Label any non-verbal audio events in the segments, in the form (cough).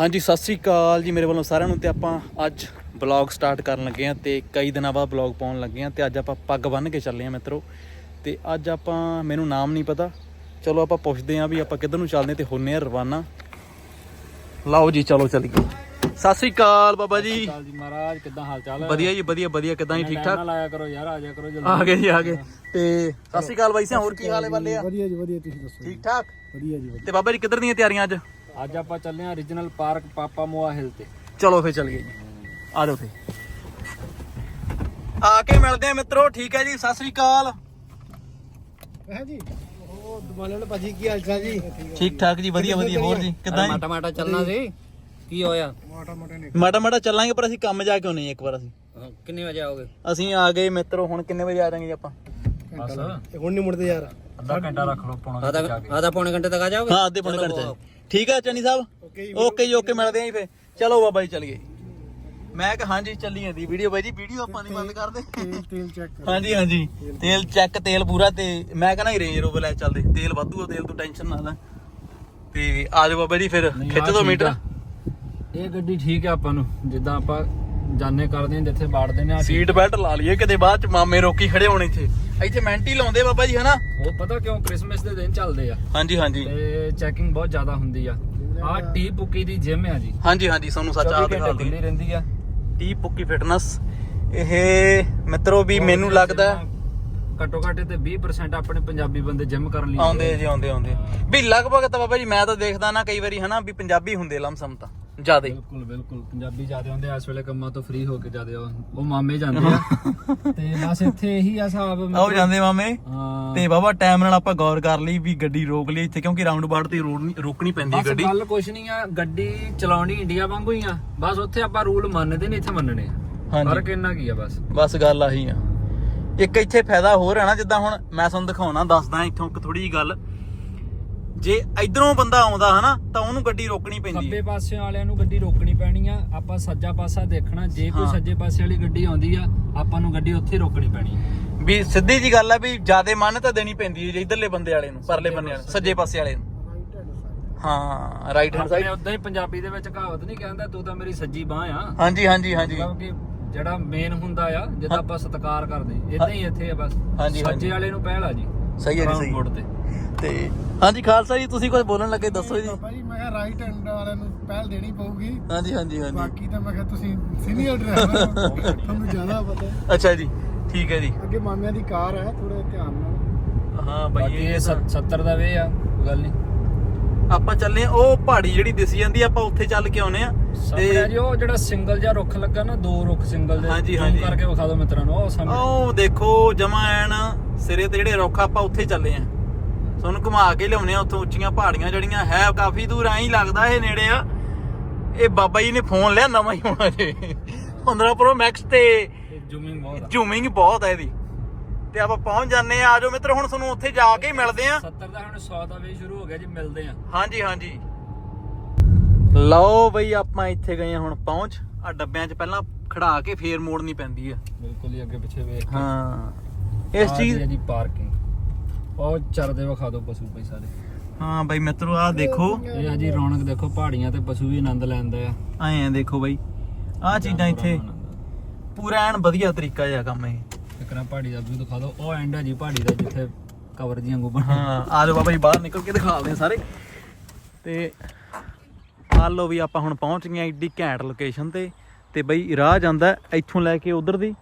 ਹਾਂਜੀ ਸਤਿ ਸ੍ਰੀ ਅਕਾਲ ਜੀ ਮੇਰੇ ਵੱਲੋਂ ਸਾਰਿਆਂ ਨੂੰ ਤੇ ਆਪਾਂ ਅੱਜ ਬਲੌਗ ਸਟਾਰਟ ਕਰਨ ਲੱਗੇ ਆ ਤੇ ਕਈ ਦਿਨਾਂ ਬਾਅਦ ਬਲੌਗ ਪਾਉਣ ਲੱਗੇ ਆ ਤੇ ਅੱਜ ਆਪਾਂ ਪੱਗ ਬੰਨ੍ਹ ਕੇ ਚੱਲੇ ਆ ਮਿੱਤਰੋ। ਤੇ ਅੱਜ ਆਪਾਂ ਮੈਨੂੰ ਨਾਮ ਨਹੀਂ ਪਤਾ। ਚਲੋ ਆਪਾਂ ਪੁੱਛਦੇ ਆ ਵੀ ਆਪਾਂ ਕਿੱਧਰ ਨੂੰ ਚੱਲਦੇ ਤੇ ਹੁੰਨੇ ਆ ਰਵਾਨਾ। ਲਓ ਜੀ ਚਲੋ ਚੱਲੀਏ। ਸਤਿ ਸ੍ਰੀ ਅਕਾਲ ਬਾਬਾ ਜੀ। ਚਾਲ ਜੀ ਮਹਾਰਾਜ ਕਿੱਦਾਂ ਹਾਲ ਚਾਲ ਹੈ? ਵਧੀਆ ਜੀ ਵਧੀਆ ਵਧੀਆ ਕਿਦਾਂ ਜੀ ਠੀਕ ਠਾਕ? ਨਾਲ ਆਇਆ ਕਰੋ ਯਾਰ ਆ ਜਾਇਆ ਕਰੋ ਜਲਦੀ। ਆ ਗਏ ਜੀ ਆ ਗਏ। ਤੇ ਸਤਿ ਸ੍ਰੀ ਅਕਾਲ ਬਾਈ ਸਿਆ ਹੋਰ ਕੀ ਹਾਲ ਹੈ ਬੱਲੇ ਆ? ਵਧੀਆ ਜੀ ਵਧੀਆ ਤੁਸੀਂ ਦੱਸੋ। ਠੀਕ ਠਾਕ? ਵਧੀਆ ਜੀ ਤੇ ਬਾਬਾ ਜੀ ਕਿੱਧਰ ਦੀਆਂ ਤਿਆਰੀਆਂ ਅੱਜ? ਵਧੀਆ ਅੱਜ ਆਪਾਂ ਚੱਲੇ ਆ ਰੀਜਨਲ ਪਾਰਕ ਪਾਪਾ ਮੋਆ ਹਿਲ ਤੇ। ਚਲੋ ਫੇ ਚੱਲ ਗਏ ਜੀ। ਆ ਜਾਓ ਫੇ ਆ ਕੇ ਮਿਲਦੇ ਆ ਮਿੱਤਰੋ ਠੀਕ ਹੈ ਜੀ ਸਤਿ ਸ੍ਰੀ ਅਕਾਲ। ਹੈ ਜੀ? ਉਹ ਦਮਾਲੇ ਭਾਜੀ ਕੀ ਹਾਲ ਚਾਲ ਜੀ? ਠੀਕ ਠਾਕ ਜੀ ਵਧੀਆ ਵਧੀਆ ਹੋਰ ਜੀ ਕਿਦਾਂ ਮਾਟਾ ਮਾਟਾ ਚੱਲਣਾ ਸੀ ਕੀ ਹੋਇਆ? ਮਾਟਾ ਮਾਟਾ ਨੇ ਮਾੜਾ ਮਾੜਾ ਚੱਲਾਂਗੇ ਪਰ ਅਸੀਂ ਕੰਮ ਜਾ ਕੇ ਆਉਣੇ ਇੱਕ ਵਾਰ ਅਸੀਂ। ਕਿੰਨੇ ਵਜੇ ਆਓਗੇ? ਅਸੀਂ ਆ ਗਏ ਮਿੱਤਰੋ ਹੁਣ ਕਿੰਨੇ ਵਜੇ ਆ ਜਾਾਂਗੇ ਜੀ ਆਪਾਂ? ਬਸ। ਹੁਣ ਨਹੀਂ ਮੁੜਦੇ ਯਾਰ। ਅੱਧਾ ਘੰਟਾ ਰੱਖ ਲਓ ਪੌਣਾ ਆਧਾ ਆਧਾ ਪੌਣੇ ਘੰਟੇ ਤੱਕ ਆ ਜਾਓਗੇ? ਹਾਂ ਅੱਧੇ ਪੌਣੇ ਘੰਟੇ ਠੀਕ ਹੈ ਚੰਨੀ ਸਾਹਿਬ? ਓਕੇ ਜੀ ਓਕੇ ਮਿਲਦੇ ਆਂ ਜੀ ਫੇ ਚਲੋ ਬਾਬਾ ਜੀ ਚੱਲੀਏ। ਮੈਂ ਕਿਹਾ ਹਾਂਜੀ ਚੱਲੀ ਜਾਂਦੀ ਵੀਡੀਓ ਬਾਈ ਜੀ ਵੀਡੀਓ ਆਪਾਂ ਨਹੀਂ ਬੰਦ ਕਰਦੇ। ਤੇਲ ਚੈੱਕ ਹਾਂਜੀ ਹਾਂਜੀ। ਤੇਲ ਚੈੱਕ ਤੇਲ ਪੂਰਾ ਤੇ ਮੈਂ ਕਹਿੰਦਾ ਹੀ ਰੇਂਜ ਰੋਵਰ ਲੈ ਚੱਲਦੇ। ਤੇਲ ਵਾਧੂ ਆ ਤੇਲ ਤੋਂ ਟੈਨਸ਼ਨ ਨਾ ਲੈ। ਤੇ ਆ ਜਾਓ ਬਾਬਾ ਜੀ ਫਿਰ ਖਿੱਚ ਦੋ ਮੀਟਰ। ਇਹ ਗੱਡੀ ਠੀਕ ਹੈ ਆਪਾਂ ਨੂੰ ਜਿੱਦਾਂ ਆਪਾਂ ਜਾਣੇ ਕਰਦੇ ਹਾਂ ਜਿੱਥੇ ਬਾੜਦੇ ਨੇ ਆ ਸੀਟ ਬੈਲਟ ਲਾ ਲਈਏ ਕਿਤੇ ਬਾਅਦ ਚ ਮਾਮੇ ਰੋਕੀ ਖੜੇ ਹੋਣੇ ਇੱਥੇ। ਇੱਥੇ ਮੈਂਟੀ ਲਾਉਂਦੇ ਬਾਬਾ ਜੀ ਹਨਾ? ਉਹ ਪਤਾ ਕਿਉਂ ਕ੍ਰਿਸਮਸ ਦੇ ਦਿਨ ਚੱਲਦੇ ਆ? ਹਾਂਜੀ ਹਾਂਜੀ। ਤੇ ਚੈਕਿੰਗ ਬਹੁਤ ਜ਼ਿਆਦਾ ਹੁੰਦੀ ਆ। ਆ ਟੀ ਪੁੱਕੀ ਦੀ ਜਿਮ ਆ ਜੀ। ਹਾਂਜੀ ਹਾਂਜੀ ਤੁਹਾਨੂੰ ਸੱਚ ਆ 24 ਦਿਖਾ ਘੰਟੇ ਖੁੱਲੀ ਰਹਿੰਦੀ ਆ। ਟੀ ਪੁੱਕੀ ਫਿਟਨੈਸ। ਇਹ ਮਿੱਤਰੋ ਵੀ ਮੈਨੂੰ ਲੱਗਦਾ ਘੱਟੋ ਘੱਟ ਤੇ 20% ਆਪਣੇ ਪੰਜਾਬੀ ਬੰਦੇ ਜਿਮ ਕਰਨ ਲਈ ਆਉਂਦੇ ਜੀ ਆਉਂਦੇ ਆਉਂਦੇ। ਵੀ ਲਗਭਗ ਤਾਂ ਬਾਬਾ ਜੀ ਮੈਂ ਤਾਂ ਦੇਖਦਾ ਨਾ ਕਈ ਵਾਰੀ ਹਨਾ ਵੀ ਪੰਜਾਬੀ ਹੁੰਦੇ ਲਮਸਮ ਤਾਂ। ਜਿਆਦੇ। ਬਿਲਕੁਲ ਬਿਲਕੁਲ। ਪੰਜਾਬੀ ਜ਼ਿਆਦਾ ਆ ਇਸ ਵੇਲੇ ਕੰਮਾਂ ਤੋਂ ਫ੍ਰੀ ਹੋ ਕੇ ਜਿਆਦੇ ਉਹ ਮਾਮੇ ਜਾਂਦੇ ਆ। ਤੇ ਬਸ ਇੱਥੇ ਇਹੀ ਆ ਹਿਸਾਬ। ਆਓ ਜਾਂਦੇ ਮਾਮੇ। ਹਾਂ। ਤੇ ਬਾਬਾ ਟਾਈਮ ਨਾਲ ਆਪਾਂ ਗੌਰ ਕਰ ਲਈ ਵੀ ਗੱਡੀ ਰੋਕ ਲਈ ਇੱਥੇ ਕਿਉਂਕਿ ਰਾਉਂਡ ਬਾੜ ਤੇ ਰੋਡ ਨਹੀਂ- ਰੋਕਣੀ ਪੈਂਦੀ ਹੈ ਬਸ ਗੱਡੀ। ਗੱਲ ਕੁਛ ਨਹੀਂ ਆ ਗੱਡੀ ਚਲਾਉਣੀ ਇੰਡੀਆ ਵਾਂਗੂ ਹੀ ਆ। ਬਸ ਉੱਥੇ ਆਪਾਂ ਰੂਲ ਮੰਨਦੇ ਨੇ ਇੱਥੇ ਮੰਨਣੇ ਆ। ਹਾਂਜੀ। ਫ਼ਰਕ ਇੰਨਾ ਕੀ ਆ ਬਸ। ਬਸ ਗੱਲ ਆਹੀ ਆ। ਇੱਕ ਇੱਥੇ ਫਾਇਦਾ ਹੋਰ ਹੈ ਨਾ ਜਿੱਦਾਂ ਹੁਣ ਮੈਂ ਤੁਹਾਨੂੰ ਦਿਖਾਉਣਾ ਦੱਸਦਾ ਇੱਥੋਂ ਇੱਕ ਥੋੜੀ ਜੀ ਗੱਲ। ਜੇ ਇਧਰੋਂ ਬੰਦਾ ਆਉਂਦਾ ਹਨਾ ਤਾਂ ਉਹਨੂੰ ਗੱਡੀ ਰੋਕਣੀ ਪੈਂਦੀ ਖੱਬੇ ਹੈ। ਪਾਸੇ ਵਾਲਿਆਂ ਨੂੰ ਗੱਡੀ ਰੋਕਣੀ ਪੈਣੀ ਆ ਆਪਾਂ ਸੱਜਾ ਪਾਸਾ ਦੇਖਣਾ ਜੇ ਕੋਈ ਹਾਂ। ਸੱਜੇ ਪਾਸੇ ਵਾਲੀ ਗੱਡੀ ਆਉਂਦੀ ਆ ਆਪਾਂ ਨੂੰ ਗੱਡੀ ਉੱਥੇ ਰੋਕਣੀ ਪੈਣੀ ਆ। ਵੀ ਸਿੱਧੀ ਜੀ ਗੱਲ ਆ ਵੀ ਜਿਆਦੇ ਮੰਨ ਤਾਂ ਦੇਣੀ ਪੈਂਦੀ ਹੈ ਜੇ ਇਧਰਲੇ ਬੰਦੇ ਵਾਲੇ ਨੂੰ ਪਰਲੇ ਬੰਦੇ ਵਾਲੇ ਨੂੰ, ਸੱਜੇ ਪਾਸੇ ਵਾਲੇ ਨੂੰ। ਹਾਂ ਰਾਈਟ ਹੈਂਡ ਆਪਣੇ ਸਾਈਡ ਉਦਾਂ ਹੀ ਪੰਜਾਬੀ ਦੇ ਵਿੱਚ ਕਹਾਵਤ ਨਹੀਂ ਕਹਿੰਦਾ ਤੂੰ ਤਾਂ ਮੇਰੀ ਸੱਜੀ ਬਾਹ ਆ। ਹਾਂਜੀ ਹਾਂਜੀ ਹਾਂਜੀ। ਮਤਲਬ ਕਿ ਜਿਹੜਾ ਮੇਨ ਹੁੰਦਾ ਆ ਜਿੱਦਾਂ ਆਪਾਂ ਸਤਿਕਾਰ ਕਰਦੇ ਇਦਾਂ ਹੀ ਇੱਥੇ ਆ ਬਸ। ਹਾਂਜੀ, ਹਾਂਜੀ। ਸੱਜੇ ਵਾਲੇ ਨੂੰ ਪਹਿਲ ਆ ਜੀ ਸਹੀ ਹੈ ਜੀ ਸਹੀ Round board ਤੇ। ਤੇ ਹਾਂਜੀ ਖਾਲਸਾ ਜੀ ਤੁਸੀਂ ਕੁਝ ਬੋਲਣ ਲੱਗੇ ਦੱਸੋ ਜੀ। ਭਾਈ ਮੈਂ ਕਿਹਾ ਰਾਈਟ ਹੈਂਡ ਵਾਲਿਆਂ ਨੂੰ ਪਹਿਲ ਦੇਣੀ ਪਊਗੀ। ਹਾਂਜੀ ਹਾਂਜੀ ਹਾਂਜੀ। ਬਾਕੀ ਤਾਂ ਮੈਂ ਕਿਹਾ ਤੁਸੀਂ ਸੀਨੀਅਰ ਡਰਾਈਵਰ ਤੁਹਾਨੂੰ ਜ਼ਿਆਦਾ ਪਤਾ ਹੈ। ਅੱਛਾ ਜੀ ਠੀਕ ਹੈ ਜੀ। ਅੱਗੇ ਮਾਮਿਆਂ ਦੀ ਕਾਰ ਹੈ ਥੋੜਾ ਧਿਆਨ ਨਾਲ। ਹਾਂ ਬਾਈ ਬਾਕੀ ਇਹ ਇਹ ਤਾਂ- 70 ਦਾ ਵੇ ਆ ਕੋਈ ਗੱਲ ਨਹੀਂ। ਆਪਾਂ ਚੱਲੇ ਆਂ, ਉਹ ਪਹਾੜੀ ਜਿਹੜੀ ਦਿਸੀ ਜਾਂਦੀ ਆ, ਆਪਾਂ ਉੱਥੇ ਚੱਲ ਕੇ ਆਉਨੇ ਆ ਸਾਹਮਣੇ ਜੀ ਉਹ ਜਿਹੜਾ ਸਿੰਗਲ ਜਿਹਾ ਰੁੱਖ ਲੱਗਾ ਨਾ ਦੋ ਰੁੱਖ ਸਿੰਗਲ ਦੇ ਹਾਂਜੀ, zoom ਹਾਂਜੀ। ਕਰਕੇ ਵਿਖਾ ਦਿਓ ਮਿੱਤਰਾਂ ਨੂੰ ਉਹ ਸਾਹਮਣੇ। ਉਹ ਦੇਖੋ ਜਮਾ ਐਨ ਸਿਰੇ ਤੇ ਜਿਹੜੇ ਰੁੱਖ ਆ, ਆਪਾਂ ਉੱਥੇ ਚੱਲੇ ਆ ਤੁਹਾਨੂੰ ਘੁਮਾ ਕੇ ਲਿਆਉਨੇ ਆ ਉੱਥੋਂ ਉੱਚੀਆਂ ਪਹਾੜੀਆਂ ਜਿਹੜੀਆਂ ਹੈ ਕਾਫੀ ਦੂਰ ਐਂ ਹੀ ਲੱਗਦਾ ਇਹ ਨੇੜੇ ਆ। ਇਹ ਬਾਬਾ ਜੀ ਨੇ ਫੋਨ ਲਿਆ ਨਵਾਂ ਹੀ ਹੋਣਾ ਜੇ। 15 Pro Max ਤੇ ਜ਼ੂਮਿੰਗ ਬਹੁਤ ਆ। ਜ਼ੂਮਿੰਗ ਬਹੁਤ ਹੈ ਇਹਦੀ। ਤੇ ਆਪਾਂ ਪਹੁੰਚ ਜਾਂਦੇ ਆ ਆਜੋ ਮਿੱਤਰ ਹੁਣ ਤੁਹਾਨੂੰ ਉੱਥੇ ਜਾ ਕੇ ਮਿਲਦੇ ਆ। 70 ਦਾ ਹੁਣ 100 ਦਾ ਵੇ ਸ਼ੁਰੂ ਹੋ ਗਿਆ ਜੀ ਮਿਲਦੇ ਆ। ਹਾਂਜੀ ਹਾਂਜੀ। ਲਓ ਬਈ ਆਪਾਂ ਇੱਥੇ ਗਏ ਆ ਹੁਣ ਪਹੁੰਚ। ਆ ਡੱਬਿਆਂ 'ਚ ਪਹਿਲਾਂ ਖੜਾ ਕੇ ਫੇਰ ਮੋੜਨੀ ਪੈਂਦੀ ਆ। ਬਿਲਕੁਲ ਹੀ ਅੱਗੇ ਪਿੱਛੇ ਵੇਖ ਕੇ। ਹਾਂ। ਇਸ ਚੀਜ਼ ਜੀ ਪਾਰਕਿੰਗ ਉਹ ਚਰਦੇ ਵਿਖਾ ਦਿਓ ਪਸ਼ੂ ਪਈ ਸਾਰੇ। ਹਾਂ ਬਈ ਮਿੱਤਰੋ ਆਹ ਦੇਖੋ। ਇਹ ਆ ਜੀ ਰੌਣਕ ਦੇਖੋ ਪਹਾੜੀਆਂ ਤੇ ਪਸ਼ੂ ਵੀ ਆਨੰਦ ਲੈਂਦੇ ਆ। ਐਂ ਆ ਦੇਖੋ ਬਈ ਆਹ ਚੀਜ਼ਾਂ ਇੱਥੇ ਪੂਰਾ ਐਨ ਵਧੀਆ ਤਰੀਕਾ ਜਿਹਾ ਕੰਮ ਇਹ। ਇਕਰਾ ਪਹਾੜੀ ਦਾ ਵੀ ਦਿਖਾ ਦਿਓ ਉਹ ਐਂਡ ਹੈ ਜੀ ਪਹਾੜੀ ਦਾ ਜਿੱਥੇ ਕਵਰ ਦੀਆਂ ਗੁੱਬਣ ਹਾਂ ਆ ਜਾਓ ਬਾਬਾ ਜੀ ਬਾਹਰ ਨਿਕਲ ਕੇ ਦਿਖਾਉਂਦੇ ਆ ਸਾਰੇ। ਤੇ ਆ ਲੋ ਵੀ ਆਪਾਂ ਹੁਣ ਪਹੁੰਚ ਗਏ ਆ ਏਡੀ ਘੈਂਟ ਲੋਕੇਸ਼ਨ ਤੇ। ਤੇ ਬਈ ਰਾਹ ਜਾਂਦਾ ਇੱਥੋਂ ਲੈ ਕੇ ਉਧਰ ਦੀ।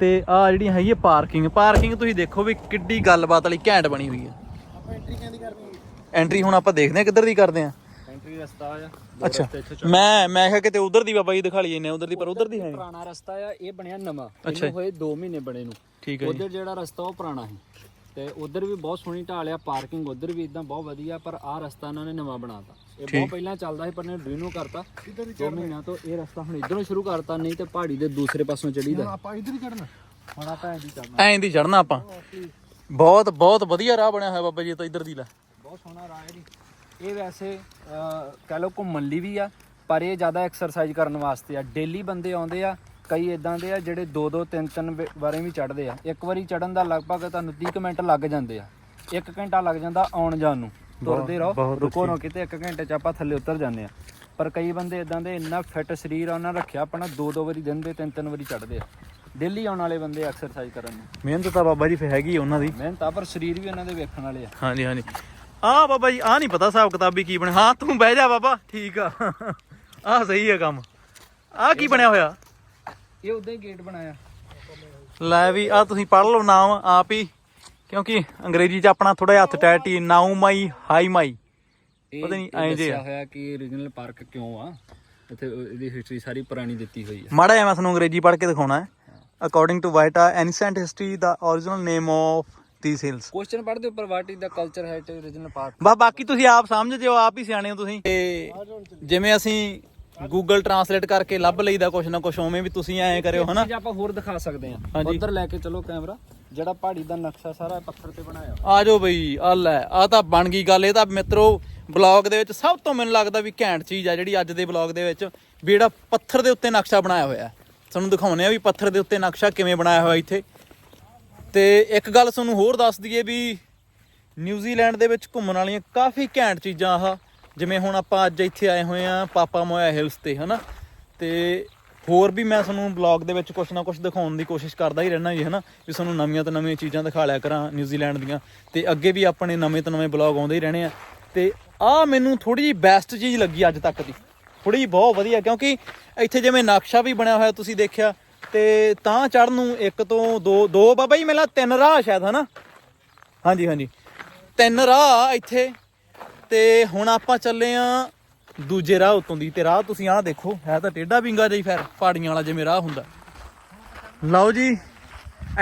ਤੇ ਆ ਜਿਹੜੀ ਹੈਗੀ ਹੈ ਪਾਰਕਿੰਗ ਪਾਰਕਿੰਗ ਤੁਸੀਂ ਦੇਖੋ ਵੀ ਕਿੱਡੀ ਗੱਲਬਾਤ ਵਾਲੀ ਘੈਂਟ ਬਣੀ ਹੋਈ ਹੈ ਆਪਾਂ ਐਂਟਰੀ ਕਹਿੰਦੀ ਕਰਨੀ ਐਂਟਰੀ ਹੁਣ ਆਪਾਂ ਦੇਖਦੇ ਆ ਕਿੱਧਰ ਦੀ ਕਰਦੇ ਆ ਐਂਟਰੀ ਰਸਤਾ ਆ ਅੱਛਾ ਮੈਂ ਮੈਂ ਕਿਹਾ ਕਿਤੇ ਉਧਰ ਦੀ ਬਾਬਾ ਜੀ ਦਿਖਾ ਲਈਏ ਨੇ ਉਧਰ ਦੀ ਪਰ ਉਧਰ ਦੀ ਹੈ ਨੀ। ਪੁਰਾਣਾ ਰਸਤਾ ਆ ਇਹ ਬਣਿਆ ਨਵਾਂ। ਇਹਨੂੰ ਹੋਏ 2 ਮਹੀਨੇ ਬਣੇ ਨੂੰ। ਠੀਕ ਹੈ ਉਧਰ ਜਿਹੜਾ ਰਸਤਾ ਉਹ ਪੁਰਾਣਾ ਸੀ। ਤੇ ਉਧਰ ਵੀ ਬਹੁਤ ਸੋਹਣੀ ਢਾਲ ਆ ਪਾਰਕਿੰਗ ਉਧਰ ਵੀ ਇਦਾਂ ਬਹੁਤ ਵਧੀਆ ਪਰ ਆਹ ਰਸਤਾ ਇਹਨਾਂ ਨੇ ਨਵਾਂ ਬਣਾਤਾ ਇਹ ਬਹੁਤ ਪਹਿਲਾਂ ਚੱਲਦਾ ਸੀ ਪਰ ਨੇ ਰੀਨੋ ਕਰਤਾ। 2 ਮਹੀਨਿਆਂ ਤੋਂ ਇਹ ਰਸਤਾ ਹੁਣ ਇਧਰੋਂ ਸ਼ੁਰੂ ਕਰਤਾ ਨਹੀਂ ਤੇ ਪਹਾੜੀ ਦੇ ਦੂਸਰੇ ਪਾਸੋਂ ਚੜੀਦਾ ਆਪਾਂ ਇੱਧਰ ਹੀ ਚੜਨਾ ਹੁਣ ਆਪਾਂ ਐਂ ਦੀ ਚੱਲਣਾ ਐਂ ਦੀ ਚੜਨਾ ਆਪਾਂ। ਬਹੁਤ ਬਹੁਤ ਵਧੀਆ ਰਾਹ ਬਣਿਆ ਹੋਇਆ ਬਾਬਾ ਜੀ ਤਾਂ ਇੱਧਰ ਦੀ ਲੈ। ਬਹੁਤ ਸੋਹਣਾ ਰਾਹ ਹੈ ਜੀ। ਇਹ ਵੈਸੇ ਕਹਿ ਲਓ ਘੁੰਮਣ ਲਈ ਵੀ ਆ ਪਰ ਇਹ ਜ਼ਿਆਦਾ ਐਕਸਰਸਾਈਜ਼ ਕਰਨ ਵਾਸਤੇ ਆ। ਡੇਲੀ ਬੰਦੇ ਆਉਂਦੇ ਆ ਕਈ ਇਦਾਂ ਦੇ ਆ ਜਿਹੜੇ ਦੋ ਦੋ ਤਿੰਨ ਤਿੰਨ ਵੇ- ਵਾਰੀ ਵੀ ਚੜਦੇ ਆ। ਇੱਕ ਵਾਰੀ ਚੜਨ ਦਾ ਲਗਭਗ ਤੁਹਾਨੂੰ 30 ਕੁ ਮਿੰਟ ਲੱਗ ਜਾਂਦੇ ਆ। ਇੱਕ ਘੰਟਾ ਲੱਗ ਜਾਂਦਾ ਆਉਣ ਜਾਣ ਨੂੰ। ਤੁਰਦੇ ਰਹੋ ਰੁਕੋ ਨਾ ਕਿਤੇ ਇੱਕ ਘੰਟੇ ਚ ਆਪਾਂ ਥੱਲੇ ਉਤਰ ਜਾਂਦੇ ਆ। ਪਰ ਕਈ ਬੰਦੇ ਇਦਾਂ ਦੇ ਇੰਨਾ ਫਿੱਟ ਸਰੀਰ ਆ ਉਹਨਾਂ ਰੱਖਿਆ ਆਪਣਾ ਦੋ ਦੋ ਵਾਰੀ ਦਿਨ ਦੇ ਤਿੰਨ ਤਿੰਨ ਵਾਰੀ ਚੜਦੇ ਆ। ਡੇਲੀ ਆਉਣ ਵਾਲੇ ਬੰਦੇ ਐਕਸਰਸਾਈਜ਼ ਕਰਨ ਨੂੰ। ਮਿਹਨਤ ਤਾਂ ਬਾਬਾ ਜੀ ਫੇ ਹੈਗੀ ਉਹਨਾਂ ਦੀ। ਮਿਹਨਤ ਆ ਪਰ ਸਰੀਰ ਵੀ ਉਹਨਾਂ ਦੇ ਵੇਖਣ ਵਾਲੇ ਆ। ਹਾਂਜੀ ਹਾਂਜੀ। ਆ ਬਾਬਾ ਜੀ ਆ ਨਹੀਂ ਪਤਾ ਹਿਸਾਬ ਕਿਤਾਬੀ ਕੀ ਬਣਿਆ ਹਾਂ ਤੂੰ ਬਹਿ ਜਾ ਬਾਬਾ ਠੀਕ ਆ। ਆ ਸਹੀ ਹੈ ਕੰਮ। ਆ ਕੀ ਬਣਿਆ ਹੋਇਆ? ਇਹ ਉਦਾਂ ਹੀ ਗੇਟ ਬਣਾਇਆ। ਲੈ ਵੀ ਆ ਤੁਸੀਂ ਪੜ੍ਹ ਲਓ ਨਾਮ ਆਪ ਹੀ ਕਿਉਂਕਿ ਅੰਗਰੇਜ਼ੀ ਚ ਆਪਣਾ ਥੋੜਾ ਜਿਹਾ ਹੱਥ ਟੈਟ ਹੀ ਨਾਉ ਮਾਈ ਹਾਈ ਮਾਈ। ਇਹ ਪਤਾ ਨਹੀਂ ਐਂ ਜੇ ਦੱਸਿਆ। ਹੋਇਆ ਕਿ ਰੀਜਨਲ ਪਾਰਕ ਕਿਉਂ ਆ? ਇੱਥੇ ਇਹਦੀ ਹਿਸਟਰੀ ਸਾਰੀ ਪੁਰਾਣੀ ਦਿੱਤੀ ਹੋਈ ਆ। ਮਾੜਾ ਜਿਹਾ ਮੈਂ ਤੁਹਾਨੂੰ ਅੰਗਰੇਜ਼ੀ ਪੜ੍ਹ ਕੇ ਦਿਖਾਉਣਾ ਹੈ। ਅਕੋਰਡਿੰਗ ਟੂ ਵਾਈਟਾ ਐਨਸੈਂਟ ਹਿਸਟਰੀ ਦਾ origignal name of these hills question ਪੜ੍ਹਦੇ ਉੱਪਰ ਵਾਟ ਇਜ਼ ਦਾ ਕਲਚਰ ਹੈਟ ਰੀਜਨਲ ਪਾਰਕ ਬਾ ਬਾਕੀ ਤੁਸੀਂ ਆਪ ਸਮਝਦੇ ਹੋ ਆਪ ਹੀ ਸਿਆਣੇ ਹੋ ਤੁਸੀਂ। ਤੇ ਜਿਵੇਂ ਅਸੀਂ ਗੂਗਲ ਟਰਾਂਸਲੇਟ ਕਰਕੇ ਲੱਭ ਲਈਦਾ ਕੁਛ ਨਾ ਕੁਛ ਉਵੇਂ ਵੀ ਤੁਸੀਂ ਐਂ ਕਰਿਓ ਹਨਾ? ਚੀਜ਼ ਆਪਾਂ ਹੋਰ ਦਿਖਾ ਸਕਦੇ ਹਾਂ। ਹਾਂਜੀ। ਉੱਧਰ ਲੈ ਕੇ ਚਲੋ ਕੈਮਰਾ ਜਿਹੜਾ ਪਹਾੜੀ ਦਾ ਨਕਸ਼ਾ ਸਾਰਾ ਪੱਥਰ ਤੇ ਬਣਾਇਆ ਆ ਜਾਓ ਬਈ ਆ ਲੈ ਆ ਤਾਂ ਬਣ ਗਈ ਗੱਲ। ਇਹ ਤਾਂ ਮਿੱਤਰੋ ਬਲੌਗ ਦੇ ਵਿੱਚ ਸਭ ਤੋਂ ਮੈਨੂੰ ਲੱਗਦਾ ਵੀ ਘੈਂਟ ਚੀਜ਼ ਆ ਜਿਹੜੀ ਅੱਜ ਦੇ ਬਲੌਗ ਦੇ ਵਿੱਚ ਵੀ ਜਿਹੜਾ ਪੱਥਰ ਦੇ ਉੱਤੇ ਨਕਸ਼ਾ ਬਣਾਇਆ ਹੋਇਆ ਹੈ। ਤੁਹਾਨੂੰ ਦਿਖਾਉਂਦੇ ਆ ਵੀ ਪੱਥਰ ਦੇ ਉੱਤੇ ਨਕਸ਼ਾ ਕਿਵੇਂ ਬਣਾਇਆ ਹੋਇਆ ਇੱਥੇ। ਤੇ ਇੱਕ ਗੱਲ ਤੁਹਾਨੂੰ ਹੋਰ ਦੱਸ ਦਈਏ ਵੀ ਨਿਊਜ਼ੀਲੈਂਡ ਦੇ ਵਿੱਚ ਘੁੰਮਣ ਵਾਲੀਆਂ ਕਾਫੀ ਘੈਂਟ ਚੀਜ਼ਾਂ ਆਹ ਜਿਵੇਂ ਹੁਣ ਆਪਾਂ ਅੱਜ ਇੱਥੇ ਆਏ ਹੋਏ ਆ ਪਾਪਾ ਮੋਇਆ ਹਿਲਸ ਤੇ, ਹਨਾ? ਤੇ ਹੋਰ ਵੀ ਮੈਂ ਤੁਹਾਨੂੰ ਬਲੌਗ ਦੇ ਵਿੱਚ ਕੁਛ ਨਾ ਕੁਛ ਦਿਖਾਉਣ ਦੀ ਕੋਸ਼ਿਸ਼ ਕਰਦਾ ਹੀ ਰਹਿਣਾ ਜੀ, ਹਨਾ? ਵੀ ਤੁਹਾਨੂੰ ਨਵੀਆਂ ਤੋਂ ਨਵੀਆਂ ਚੀਜ਼ਾਂ ਦਿਖਾ ਲਿਆ ਕਰਾਂ ਨਿਊਜ਼ੀਲੈਂਡ ਦੀਆਂ। ਤੇ ਅੱਗੇ ਵੀ ਆਪਣੇ ਨਵੇਂ ਤੋਂ ਨਵੇਂ ਬਲੌਗ ਆਉਂਦੇ ਹੀ ਰਹਿਣੇ ਆ। ਤੇ ਆਹ ਮੈਨੂੰ ਥੋੜੀ ਜਿਹੀ ਬੈਸਟ ਚੀਜ਼ ਲੱਗੀ ਅੱਜ ਤੱਕ ਦੀ। ਥੋੜੀ ਜਿਹੀ ਬਹੁਤ ਵਧੀਆ, ਕਿਉਂਕਿ ਇੱਥੇ ਜਿਵੇਂ ਨਕਸ਼ਾ ਵੀ ਬਣਿਆ ਹੋਇਆ ਤੁਸੀਂ ਦੇਖਿਆ, ਤੇ ਤਾਂ ਚੜਨ ਨੂੰ ਇੱਕ ਤੋਂ ਦੋ ਦੋ ਬਾਬਾ ਜੀ ਮੇਲਾ ਤਿੰਨ ਰਾਹ ਸ਼ਾਇਦ, ਹਨਾ? ਹਾਂਜੀ ਹਾਂਜੀ। ਤਿੰਨ ਰਾਹ ਇੱਥੇ ਤੇ ਹੁਣ ਆਪਾਂ ਚੱਲੇ ਆ ਦੂਜੇ ਰਾਹ ਉਤੋਂ ਦੀ। ਤੇ ਰਾਹ ਤੁਸੀਂ ਆਹ ਦੇਖੋ ਹੈ ਤਾਂ ਟੇਢਾ ਵਿੰਗਾ ਜਿਹਾ ਫਿਰ ਪਹਾੜੀਆਂ ਵਾਲਾ ਜਿਵੇਂ ਰਾਹ ਹੁੰਦਾ। ਲਓ ਜੀ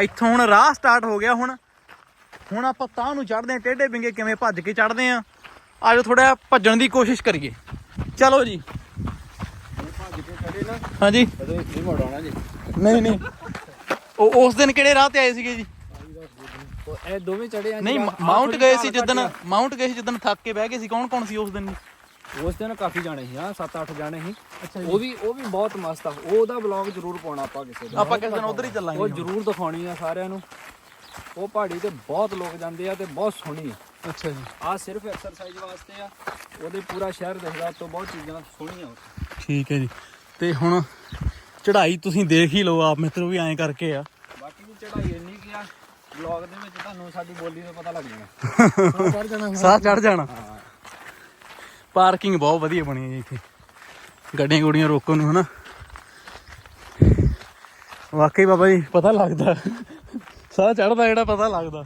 ਇੱਥੋਂ ਹੁਣ ਰਾਹ ਸਟਾਰਟ ਹੋ ਗਿਆ ਹੁਣ। ਹੁਣ ਆਪਾਂ ਤਾਂ ਨੂੰ ਚੜਦੇ ਆ ਟੇਢੇ ਵਿੰਗੇ ਕਿਵੇਂ ਭੱਜ ਕੇ ਚੜਦੇ ਆ। ਆਜੋ ਥੋੜਾ ਭੱਜਣ ਦੀ ਕੋਸ਼ਿਸ਼ ਕਰੀਏ। ਚਲੋ ਜੀ। ਹਾਂਜੀ। ਨਹੀਂ ਨਹੀਂ। ਉਹ ਉਸ ਦਿਨ ਕਿਹੜੇ ਰਾਹ ਤੇ ਆਏ ਸੀਗੇ ਜੀ? ਉਹ ਇਹ ਦੋਵੇਂ ਚੜੇ ਆ ਨਹੀਂ ਮਾਊਂਟ ਗਏ ਸੀ ਜਿੱਦਣ ਆ। ਮਾਊਂਟ ਗਏ ਸੀ ਜਿੱਦਣ ਥੱਕ ਕੇ ਬਹਿ ਗਏ ਸੀ ਕੌਣ ਕੌਣ ਸੀ ਉਸ ਦਿਨ? ਉਸ ਦਿਨ ਕਾਫੀ ਜਾਣੇ ਸੀ ਹਾਂ 7-8 ਜਾਣੇ ਸੀ। ਉਹ ਵੀ ਉਹ ਵੀ ਬਹੁਤ ਮਸਤ ਆ। ਉਹ ਉਹਦਾ ਵਲੌਗ ਜ਼ਰੂਰ ਪਾਉਣਾ ਆਪਾਂ ਕਿਸੇ ਦਿਨ। ਆਪਾਂ ਕਿਸੇ ਦਿਨ ਉਧਰ ਹੀ ਉਹ ਚੱਲਾਂਗੇ ਜ਼ਰੂਰ ਦਿਖਾਉਣੀ ਆ ਸਾਰਿਆਂ ਨੂੰ। ਉਹ ਪਹਾੜੀ ਤੇ ਬਹੁਤ ਲੋਕ ਜਾਂਦੇ ਆ ਤੇ ਬਹੁਤ ਸੋਹਣੀ ਆ। ਅੱਛਾ ਜੀ। ਆ ਸਿਰਫ ਐਕਸਰਸਾਈਜ਼ ਵਾਸਤੇ ਆ। ਉਹਦੇ ਪੂਰਾ ਸ਼ਹਿਰ ਦਿਖਦਾ ਤੋਂ ਬਹੁਤ ਚੀਜ਼ਾਂ ਸੋਹਣੀਆਂ ਉੱਥੇ। ਠੀਕ ਹੈ ਜੀ। ਤੇ ਹੁਣ ਚੜ੍ਹਾਈ ਤੁਸੀਂ ਦੇਖ ਹੀ ਲਓ ਆਪ ਮਿੱਤਰੋ ਵੀ ਐਂ ਕਰਕੇ ਆ। ਬਾਕੀ ਦੀ ਚੜਾਈ ਇੰਨੀ ਆ ਵਲੌਗ ਦੇ ਵਿੱਚ ਤੁਹਾਨੂੰ ਸਾਡੀ ਬੋਲੀ ਤੋਂ ਪਤਾ ਲੱਗ ਜਾਣਾ। ਚੜ (laughs) ਜਾਣਾ ਸਾਹ ਚੜ ਜਾਣਾ। ਪਾਰਕਿੰਗ ਬਹੁਤ ਵਧੀਆ ਬਣੀ ਹੈ ਜੀ ਇੱਥੇ। ਗੱਡੀਆਂ ਗੁੜੀਆਂ ਰੋਕਣ ਨੂੰ ਹਨਾ। ਵਾਕਈ ਬਾਬਾ ਜੀ ਪਤਾ ਲੱਗਦਾ। ਸਾਹ ਚੜਦਾ ਜਿਹੜਾ ਪਤਾ ਲੱਗਦਾ।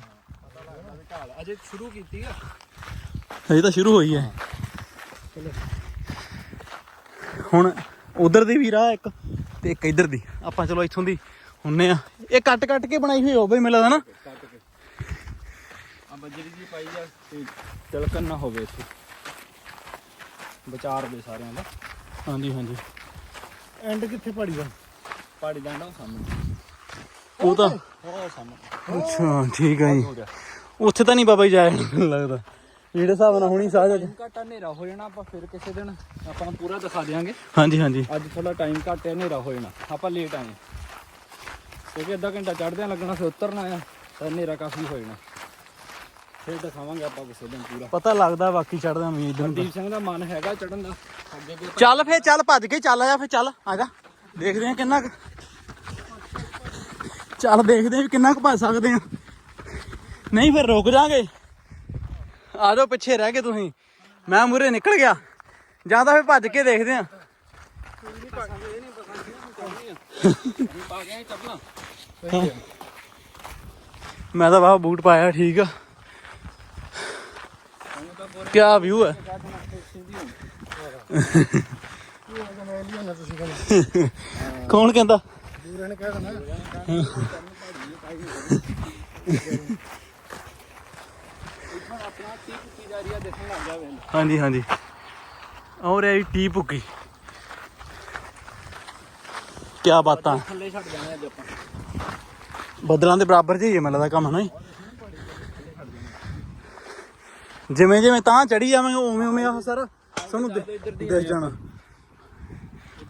ਅਜੇ ਸ਼ੁਰੂ ਕੀਤੀ ਆ। ਅਜੇ ਤਾਂ ਸ਼ੁਰੂ ਹੋਈ ਹੈ। ਹੁਣ ਉਧਰ ਦੀ ਵੀ ਰਾਹ ਇੱਕ ਤੇ ਇੱਕ ਇੱਧਰ ਦੀ। ਆਪਾਂ ਚਲੋ ਇੱਥੋਂ ਦੀ ਹੁੰਨੇ ਆ। ਇਹ ਕੱਟ ਕੱਟ ਕੇ ਬਣਾਈ ਹੋਈ ਹੋਵੇ ਮੈਨੂੰ ਲੱਗਦਾ ਨਾ। ਕੱਟ ਕੇ ਆ ਬੱਜਰੀ ਜੀ ਪਾਈ ਆ ਤੇ ਤਿਲਕਣ ਨਾ ਹੋਵੇ ਇੱਥੇ। ਵਿਚਾਰ ਦੇ ਸਾਰਿਆਂ ਦਾ। ਹਾਂਜੀ ਹਾਂਜੀ। ਐਂਡ ਕਿੱਥੇ ਪੜੀ ਦਾ ਪਹਾੜੀ ਦਾ ਨਾ ਸਾਹਮਣੇ। ਉਹ ਤਾਂ ਉਹ ਸਾਹਮਣੇ। ਅੱਛਾ ਠੀਕ ਹੈ ਜੀ। ਹੋ ਉੱਥੇ ਤਾਂ ਨਹੀਂ ਬਾਬਾ ਜੀ ਜਾਇਆ ਲੱਗਦਾ। ਜਿਹੜੇ ਹਿਸਾਬ ਨਾਲ ਹੁਣੀ ਸਾਹ ਜਾ ਘਾਟਾ ਹਨੇਰਾ ਹੋ ਜਾਣਾ ਆਪਾਂ ਫਿਰ ਕਿਸੇ ਦਿਨ ਆਪਾਂ ਨੂੰ ਪੂਰਾ ਦਿਖਾ ਦੇਵਾਂਗੇ ਹਾਂਜੀ ਹਾਂਜੀ। ਅੱਜ ਥੋੜਾ ਟਾਈਮ ਘੱਟ ਹੈ ਹਨੇਰਾ ਹੋ ਜਾਣਾ। ਆਪਾਂ ਲੇਟ ਆਏ ਕਿਉਂਕਿ ਅੱਧਾ ਘੰਟਾ ਚੜਦਿਆਂ ਲੱਗਣਾ ਫਿਰ ਉਤਰਨਾ ਆ ਤਾਂ ਹਨੇਰਾ ਕਾਫੀ ਹੋ ਜਾਣਾ। ਫਿਰ ਦਿਖਾਵਾਂਗੇ ਆਪਾਂ ਕਿਸੇ ਦਿਨ ਪੂਰਾ। ਪਤਾ ਲੱਗਦਾ ਬਾਕੀ ਚੜਦਾ ਉਮੀਦ ਨੂੰ ਦੀਪ ਸਿੰਘ ਦਾ ਮਨ ਹੈਗਾ ਚੜਨ ਦਾ। ਅੱਗੇ ਅੱਗੇ ਚੱਲ ਫੇ ਚੱਲ ਭੱਜ ਕੇ ਚੱਲ ਆ ਫੇ ਚੱਲ ਆ ਜਾ। ਦੇਖਦੇ ਆ ਕਿੰਨਾ ਕੁ ਚੱਲ ਦੇਖਦੇ ਆ ਵੀ ਕਿੰਨਾ ਕੁ ਭੱਜ ਸਕਦੇ ਆ ਨਹੀਂ ਫਿਰ ਰੁਕ ਜਾਾਂਗੇ। ਆ ਜਾਓ ਪਿੱਛੇ ਰਹਿ ਗਏ ਤੁਸੀਂ। ਮੈਂ ਮੂਰੇ ਨਿਕਲ ਗਿਆ। ਜਾਂ ਤਾਂ ਫੇ ਭੱਜ ਕੇ ਦੇਖਦੇ ਆ ਪਾ ਗਏ (laughs) ਚੱਪਲਾਂ। ਮੈਂ ਤਾਂ ਵਾਹ ਬੂਟ ਪਾਇਆ, ਠੀਕ ਆ। ਕਿਆ ਵਿਊ ਹੈ ਕੌਣ ਕਹਿੰਦਾ? ਦੂਰ ਨੇ ਕਹਿ ਦੇਣਾ ਹਾਂਜੀ। ਹਾਂਜੀ ਔਰ ਇਹ ਟੀ ਭੁੱਕੀ। ਕਿਆ ਬਾਤਾਂ। ਥੱਲੇ ਛੱਡ ਜਾਣਾ ਅੱਜ ਆਪਾਂ ਬੱਦਲਾਂ ਦੇ ਬਰਾਬਰ ਹੈ ਮੈਨੂੰ ਲੱਗਦਾ ਕੰਮ ਨਾ ਜਿਵੇਂ ਜਿਵੇਂ ਤਾਂ ਚੜੀ ਜਾਵਾਂਗੇ ਉਵੇਂ ਉਵੇਂ ਆਹ ਸਰ ਸਾਨੂੰ ਦਿ- ਦਿਸ ਜਾਣਾ।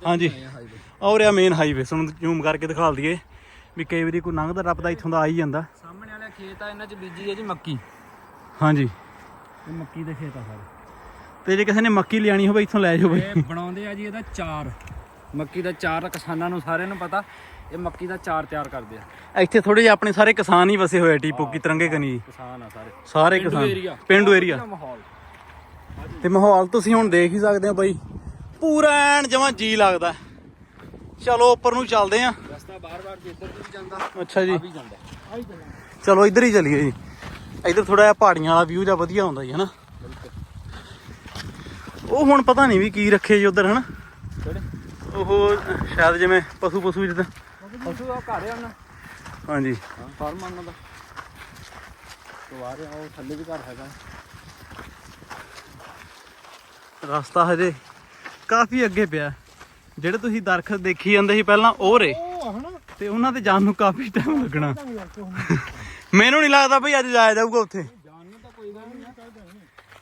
ਹਾਂਜੀ। ਔਰ ਇਹ ਮੇਨ ਹਾਈਵੇ ਤੁਹਾਨੂੰ ਜ਼ੂਮ ਕਰਕੇ ਦਿਖਾ ਦਈਏ ਵੀ ਕਈ ਵਾਰੀ ਕੋਈ ਲੰਘਦਾ ਟੱਪਦਾ ਇੱਥੋਂ ਦਾ ਆ ਹੀ ਜਾਂਦਾ। ਸਾਹਮਣੇ ਵਾਲਾ ਖੇਤ ਆ ਇਹਨਾਂ 'ਚ ਬੀਜੀ ਹੈ ਜੀ ਮੱਕੀ। ਹਾਂਜੀ। ਇਹ ਮੱਕੀ ਦੇ ਖੇਤ ਆ ਸਾਰੇ। ਤੇ ਜੇ ਕਿਸੇ ਨੇ ਮੱਕੀ ਲਿਆਣੀ ਹੋਵੇ ਇੱਥੋਂ ਲੈ ਜਾਓ ਬਈ। ਇਹ ਬਣਾਉਂਦੇ ਆ ਜੀ ਇਹਦਾ ਚਾਰ। ਮੱਕੀ ਦਾ ਚਾਰ ਕਿਸਾਨਾਂ ਨੂੰ ਸਾਰਿਆਂ ਨੂੰ ਪਤਾ। ਇਹ ਮੱਕੀ ਦਾ ਚਾਰ ਤਿਆਰ ਕਰਦੇ ਆ। ਇੱਥੇ ਥੋੜੇ ਜਿਹਾ ਆਪਣੇ ਸਾਰੇ ਕਿਸਾਨ ਹੀ ਵਸੇ ਹੋਏ ਆ ਟੀਪੋ ਕੀ ਤਰੰਗੇ ਕਨੀ। ਜੀ ਕਿਸਾਨ ਆ ਸਾਰੇ। ਸਾਰੇ ਪੇਂਡੂ ਕਿਸਾਨ। ਪਿੰਡੂ ਏਰੀਆ। ਮਾਹੌਲ। ਤੇ ਮਾਹੌਲ ਤੁਸੀਂ ਹੁਣ ਦੇਖ ਹੀ ਸਕਦੇ ਹੋ ਬਾਈ। ਪੂਰਾ ਐਨ ਜਮਾਂ ਜੀ ਲੱਗਦਾ। ਚਲੋ ਉੱਪਰ ਨੂੰ ਚੱਲਦੇ ਆਂ ਰਸਤਾ ਬਾਰ-ਬਾਰ ਜਿੱਧਰ ਵੀ ਜਾਂਦਾ ਅੱਛਾ ਜੀ। ਆ ਵੀ ਜਾਂਦਾ। ਚਲੋ ਇੱਧਰ ਹੀ ਚੱਲੀਏ ਜੀ। ਇੱਧਰ ਥੋੜਾ ਜਿਹਾ ਪਹਾੜੀਆਂ ਵਾਲਾ ਵਿਊ ਜਾਂ ਵਧੀਆ ਹੁੰਦਾ ਜੀ ਹਨਾ? ਉਹ ਹੁਣ ਪਤਾ ਨਹੀਂ ਵੀ ਕੀ ਰੱਖੇ ਜੀ ਉਧਰ ਹਨਾ? ਕਿਹੜੇ? ਉਹ ਸ਼ਾਇਦ ਜਿਵੇਂ ਪਸ਼ੂ ਪਸ਼ੂ ਜਿੱਦਾਂ। ਪਸ਼ੂ ਦਾ ਘਰ ਆ ਉਹਨਾਂ? ਹਾਂਜੀ। ਹਾਂ ਫਾਰਮ ਆ ਉਹਨਾਂ ਦਾ। ਤੋਂ ਆ ਰਿਹਾ ਉਹ ਥੱਲੇ ਵੀ ਘਰ ਹੈਗਾ। ਰਸਤਾ ਹਜੇ ਕਾਫੀ ਅੱਗੇ ਪਿਆ। ਜਿਹੜੇ ਤੁਸੀਂ ਦਰਖਤ ਦੇਖੀ ਜਾਂਦੇ ਸੀ ਪਹਿਲਾਂ ਉਹ ਰੇ। ਤੇ ਉਹਨਾਂ ਤੇ ਜਾਣ ਨੂੰ ਕਾਫੀ ਟਾਈਮ ਲੱਗਣਾ। ਮੈਨੂੰ ਨਹੀਂ ਲੱਗਦਾ ਭਈ ਅੱਜ ਜਾਇਆ ਜਾਊਗਾ ਉੱਥੇ। ਜਾਣ ਨੂੰ ਤਾਂ ਕੋਈ ਗੱਲ ਨਹੀਂ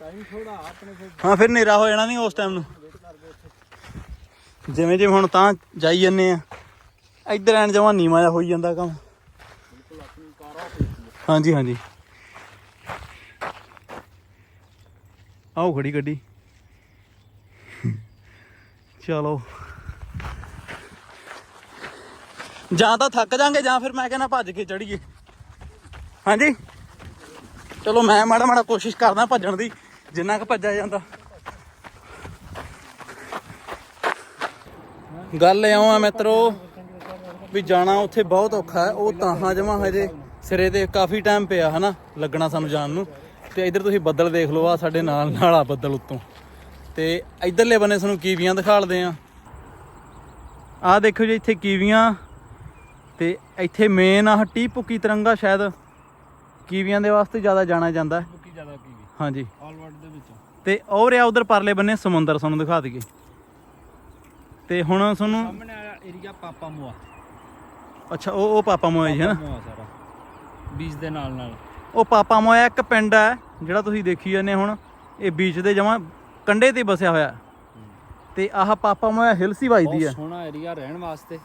ਟਾਈਮ ਥੋੜਾ ਆਪਣੇ ਫਿਰ ਹਾਂ ਫਿਰ ਹਨੇਰਾ ਹੋ ਜਾਣਾ ਨਹੀਂ ਉਸ ਟਾਈਮ ਨੂੰ। ਜਿਵੇਂ ਜਿਵੇਂ ਹੁਣ ਤਾਂ ਜਾਈ ਜੰਨੇ ਆ। ਇੱਧਰ ਐਨ ਜਮਾ ਨੀਵਾਂ ਜਿਹਾ ਹੋਈ ਜਾਂਦਾ ਕੰਮ। ਹਾਂਜੀ ਹਾਂਜੀ। ਆਓ ਖੜੀ ਗੱਡੀ। ਚਲੋ। ਜਾਂ ਤਾਂ ਥੱਕ ਜਾਾਂਗੇ, ਜਾਂ ਫਿਰ ਮੈਂ ਕਹਿੰਦਾ ਭੱਜ ਕੇ ਚੜੀਏ ਹਾਂਜੀ? ਚਲੋ, ਮੈਂ ਮਾੜਾ ਮਾੜਾ ਕੋਸ਼ਿਸ਼ ਕਰਦਾ ਭੱਜਣ ਦੀ, ਜਿੰਨਾ ਕੁ ਭੱਜਿਆ ਜਾਂਦਾ। ਗੱਲ ਇਉਂ ਆ ਮਿੱਤਰੋ ਵੀ ਜਾਣਾ ਉੱਥੇ ਬਹੁਤ ਔਖਾ ਹੈ। ਉਹ ਤਾਹਾਂ ਜਮਾ ਹਜੇ ਸਿਰੇ ਤੇ ਕਾਫੀ ਟਾਈਮ ਪਿਆ ਹਨਾ ਲੱਗਣਾ ਸਾਨੂੰ ਜਾਣ ਨੂੰ। ਤੇ ਇੱਧਰ ਤੁਸੀਂ ਬੱਦਲ ਦੇਖ ਲਓ ਆ ਸਾਡੇ ਨਾਲ ਨਾਲ ਆ ਬੱਦਲ ਉੱਤੋਂ। ਤੇ ਇਧਰਲੇ ਬੰਨੇ ਤੁਹਾਨੂੰ ਕੀਵੀਆਂ ਦਿਖਾਲਦੇ ਆ। ਆ ਦੇਖੋ ਜੀ ਇੱਥੇ ਕੀਵੀਆਂ। ਤੇ ਇੱਥੇ ਮੇਨ ਆ ਟੀ ਪੁੱਕੀ ਤਿਰੰਗਾ ਸ਼ਾਇਦ ਕੀਵੀਆਂ ਦੇ ਵਾਸਤੇ ਜ਼ਿਆਦਾ ਜਾਣਾ ਜਾਂਦਾ ਹੈ। ਬੁੱਕੀ ਜ਼ਿਆਦਾ ਕੀ ਵੀ ਹਾਂਜੀ। ਆਲ ਵਰਲਡ ਦੇ ਵਿੱਚ। ਤੇ ਉਹ ਰਿਹਾ ਉਧਰ ਪਰਲੇ ਬੰਨੇ ਸਮੁੰਦਰ ਤੁਹਾਨੂੰ ਦਿਖਾ ਦਈਏ। ਤੇ ਹੁਣ ਤੁਹਾਨੂੰ ਸਾਹਮਣੇ ਆਇਆ ਏਰੀਆ ਪਾਪਾ ਮੋਆ। ਅੱਛਾ ਉਹ ਉਹ ਪਾਪਾ ਮੋਇਆ ਜੀ ਹੈ ਨਾ ਮੋਆ ਸਾਰਾ। ਬੀਚ ਦੇ ਨਾਲ ਨਾਲ। ਉਹ ਪਾਪਾ ਮੋਇਆ ਇੱਕ ਪਿੰਡ ਹੈ ਜਿਹੜਾ ਤੁਸੀਂ ਦੇਖੀ ਜਾਂਦੇ ਹੁਣ ਇਹ ਬੀਚ ਦੇ ਜਮਾ ਕੰਢੇ ਤੇ ਬਸਿਆ ਹੋਇਆ। ਤੇ ਆਹ ਪਾਪਾ ਮੋਇਆ ਹਿਲਸ ਹੀ ਵੱਜਦੀ ਬਹੁਤ ਹੈ। ਸੋਹਣਾ ਏਰੀਆ ਰਹਿਣ ਵਾਸਤੇ।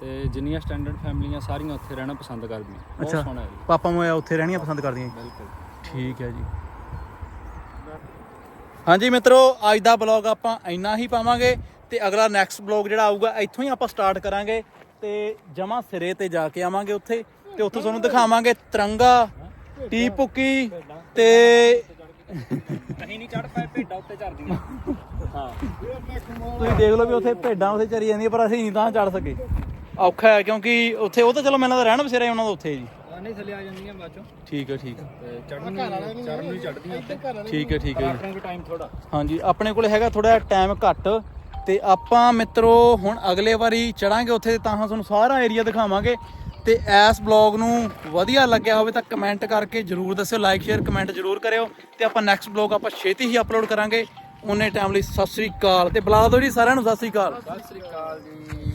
ਤੇ ਜਿੰਨੀਆਂ ਸਟੈਂਡਰਡ ਫੈਮਲੀਆਂ ਸਾਰੀਆਂ ਉੱਥੇ ਰਹਿਣਾ ਪਸੰਦ ਕਰਦੀਆਂ। ਬਹੁਤ ਸੋਹਣਾ ਏਰੀਆ ਪਾਪਾ ਮੋਇਆ ਉੱਥੇ ਰਹਿਣੀਆਂ ਪਸੰਦ ਕਰਦੀਆਂ। ਬਿਲਕੁਲ। ਠੀਕ ਹੈ ਜੀ। ਹਾਂਜੀ ਮਿੱਤਰੋ ਅੱਜ ਦਾ ਬਲੌਗ ਆਪਾਂ ਇੰਨਾ ਹੀ ਪਾਵਾਂਗੇ ਤੇ ਅਗਲਾ ਨੈਕਸਟ ਬਲੌਗ ਜਿਹੜਾ ਆਊਗਾ ਇੱਥੋਂ ਹੀ ਆਪਾਂ ਸਟਾਰਟ ਕਰਾਂਗੇ। ਤੇ ਜਮਾ ਸਿਰੇ ਤੇ ਜਾ ਕੇ ਆਵਾਂਗੇ ਉੱਥੇ ਤੇ ਉੱਥੋਂ ਤੁਹਾਨੂੰ ਦਿਖਾਵਾਂਗੇ ਤਿਰੰਗਾ ਟੀ ਪੁੱਕੀ ਤੇ ਨਹੀਂ ਨਹੀਂ ਚੜ ਪਾਏ ਭੇਡਾਂ ਉੱਤੇ ਚੜਦੀਆਂ ਹਾਂ। ਤੁਸੀਂ ਦੇਖ ਲਓ ਵੀ ਉੱਥੇ ਭੇਡਾਂ ਉੱਥੇ ਚਰੀ ਜਾਂਦੀਆਂ ਪਰ ਅਸੀਂ ਨਹੀਂ ਤਾਂ ਚੜ ਸਕੇ। ਔਖਾ ਹੈ ਕਿਉਂਕਿ ਉੱਥੇ ਉਹ ਤਾਂ ਚਲੋ ਮੈਨੂੰ ਲੱਗਦਾ ਰਹਿਣ ਬਸੇਰਾ ਉਹਨਾਂ ਦਾ ਉੱਥੇ ਜੀ। ਨਹੀਂ ਥੱਲੇ ਆ ਜਾਂਦੀਆਂ ਬਾਅਦ ਚੋਂ। ਠੀਕ ਹੈ ਠੀਕ ਹੈ। ਤੇ ਚੜਨ ਚੜਨ ਨੂੰ ਚੜਦੀਆਂ ਠੀਕ ਹੈ ਠੀਕ ਹੈ ਜੀ। ਟਾਈਮ ਥੋੜਾ ਹਾਂਜੀ ਆਪਣੇ ਕੋਲ ਹੈਗਾ ਥੋੜਾ ਟਾਈਮ ਘੱਟ। ਤੇ ਆਪਾਂ ਮਿੱਤਰੋ ਹੁਣ ਅਗਲੇ ਵਾਰੀ ਚੜਾਂਗੇ ਉੱਥੇ ਤਾਂ ਤੁਹਾਨੂੰ ਸਾਰਾ ਏਰੀਆ ਦਿਖਾਵਾਂਗੇ। ਤੇ ਇਸ ਬਲੌਗ ਨੂੰ ਵਧੀਆ ਲੱਗਿਆ ਹੋਵੇ ਤਾਂ ਕਮੈਂਟ ਕਰਕੇ ਜਰੂਰ ਦੱਸਿਓ ਲਾਈਕ ਸ਼ੇਅਰ ਕਮੈਂਟ ਜਰੂਰ ਕਰਿਓ ਤੇ ਆਪਾਂ ਨੈਕਸਟ ਬਲੌਗ ਆਪਾਂ ਛੇਤੀ ਹੀ ਅਪਲੋਡ ਕਰਾਂਗੇ। ਉਹਨੇ ਟਾਈਮ ਲਈ ਸਤਿ ਸ੍ਰੀ ਅਕਾਲ ਤੇ ਬੁਲਾ ਦਿਓ ਜੀ ਸਾਰਿਆਂ ਨੂੰ, ਸਤਿ ਸ੍ਰੀ ਅਕਾਲ। ਸਤਿ ਸ੍ਰੀ ਅਕਾਲ ਜੀ।